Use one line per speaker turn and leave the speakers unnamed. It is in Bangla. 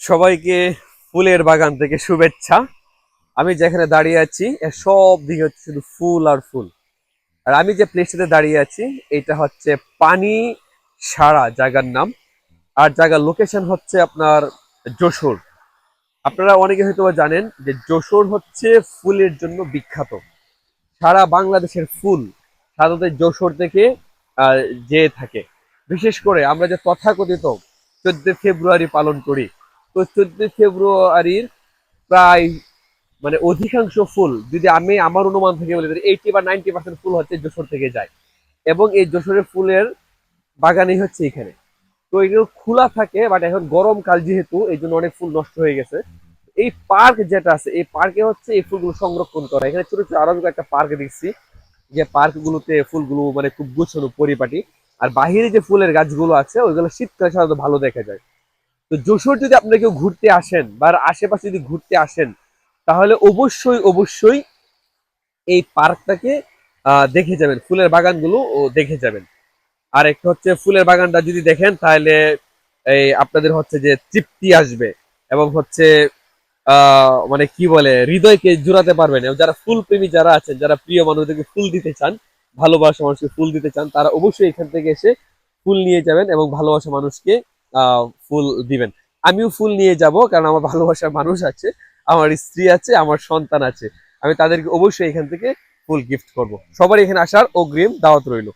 সবাইকে ফুলের বাগান থেকে শুভেচ্ছা। আমি যেখানে দাঁড়িয়ে আছি সব দিকে হচ্ছে শুধু ফুল আর ফুল। আর আমি যে প্লেসটাতে দাঁড়িয়ে আছি, এটা হচ্ছে পানি সারা জায়গার নাম। আর জায়গার লোকেশন হচ্ছে আপনার যশোর। আপনারা অনেকে হয়তো জানেন যে যশোর হচ্ছে ফুলের জন্য বিখ্যাত। সারা বাংলাদেশের ফুল সাধারণত যশোর থেকে যেয়ে থাকে। বিশেষ করে আমরা যে তথাকথিত চোদ্দ ফেব্রুয়ারি পালন করি তো চোদ্দ ফেব্রুয়ারির প্রায় মানে অধিকাংশ ফুল, যদি আমি আমার অনুমান থেকে বলি এইটি বা নাইনটি পার্সেন্ট ফুল হচ্ছে যশোর থেকে যায়। এবং এই যশোরের ফুলের বাগানই হচ্ছে এখানে। তো এগুলো খোলা থাকে বাট এখন গরমকাল যেহেতু, এই জন্য অনেক ফুল নষ্ট হয়ে গেছে। এই পার্ক যেটা আছে, এই পার্কে হচ্ছে এই ফুলগুলো সংরক্ষণ করা। এখানে ছোট ছোট আরও একটা পার্ক দেখছি, যে পার্কগুলোতে ফুলগুলো মানে খুব গুছানো, পরিপাটি। আর বাহিরে যে ফুলের গাছগুলো আছে, ওইগুলো শীতকালে সাধারণত ভালো দেখা যায়। তো যশোর যদি আপনারা কেউ ঘুরতে আসেন বা আশেপাশে যদি ঘুরতে আসেন, তাহলে অবশ্যই অবশ্যই এই পার্কটাকে দেখে যাবেন। ফুলের বাগানগুলো ও দেখে যাবেন। আর একটা হচ্ছে ফুলের বাগানটা যদি দেখেন, তাহলে এই আপনাদের হচ্ছে যে তৃপ্তি আসবে এবং হচ্ছে মানে কি বলে, হৃদয়কে জুড়াতে পারবেন। এবং যারা ফুল প্রেমী যারা আছেন, যারা প্রিয় মানুষদেরকে ফুল দিতে চান, ভালোবাসা মানুষকে ফুল দিতে চান, তারা অবশ্যই এখান থেকে এসে ফুল নিয়ে যাবেন এবং ভালোবাসা মানুষকে ফুল দিবেন। আমিও ফুল নিয়ে যাব, কারণ আমার ভালোবাসার মানুষ আছে, আমার স্ত্রী আছে, আমার সন্তান আছে। আমি তাদেরকে অবশ্যই এখান থেকে ফুল গিফট করব। সবার এখানে আসার অগ্রিম দাওয়াত রইল।